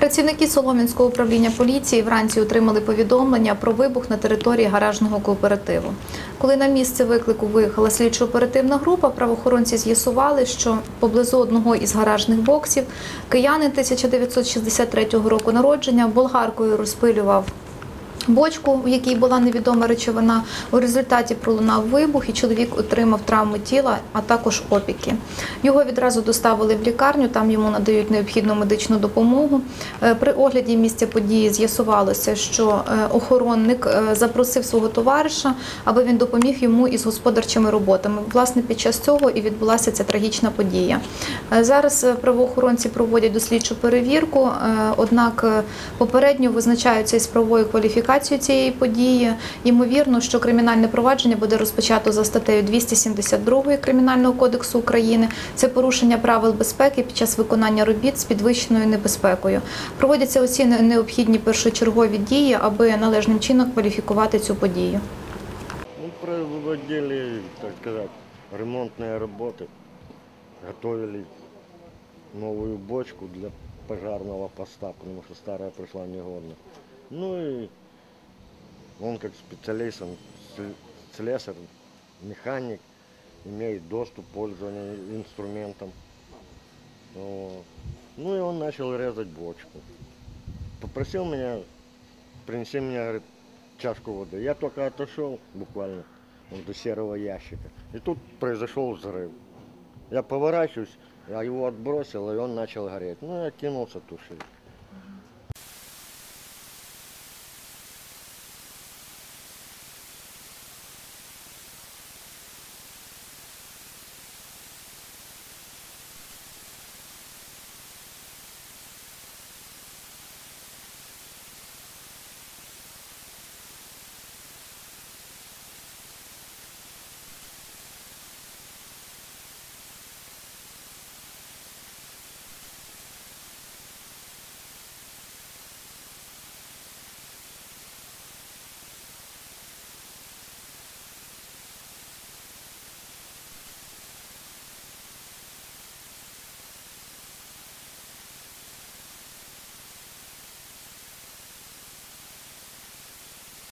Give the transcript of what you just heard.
Працівники Солом'янського управління поліції вранці отримали повідомлення про вибух на території гаражного кооперативу. Коли на місце виклику виїхала слідчо-оперативна група, правоохоронці з'ясували, що поблизу одного із гаражних боксів киянин 1963 року народження болгаркою розпилював бочку, в якій була невідома речовина. У результаті пролунав вибух, і чоловік отримав травми тіла, а також опіки. Його відразу доставили в лікарню. Там йому надають необхідну медичну допомогу. Е, При огляді місця події з'ясувалося, що е, охоронник е, запросив свого товариша, аби він допоміг йому із господарчими роботами. Власне, під час цього і відбулася ця трагічна подія. Зараз правоохоронці проводять дослідчу перевірку, однак попередньо визначаються із правовою кваліфікацією цієї події. Ймовірно, що кримінальне провадження буде розпочато за статтею 272 Кримінального кодексу України. Це порушення правил безпеки під час виконання робіт з підвищеною небезпекою. Проводяться усі необхідні першочергові дії, аби належним чином кваліфікувати цю подію. Ну, проводили, так сказать, ремонтные работы. Готовили новую бочку для пожарного поста, потому что старая пришла негодна. Ну и он как специалист, он сле- слесарь, механик, имеет доступ к пользованию инструментом. Ну и он начал резать бочку. Попросил меня, принеси мне, говорит, чашку воды. Я только отошел буквально до серого ящика. И тут произошел взрыв. Я поворачиваюсь, я его отбросил, и он начал гореть. Ну, я кинулся тушить.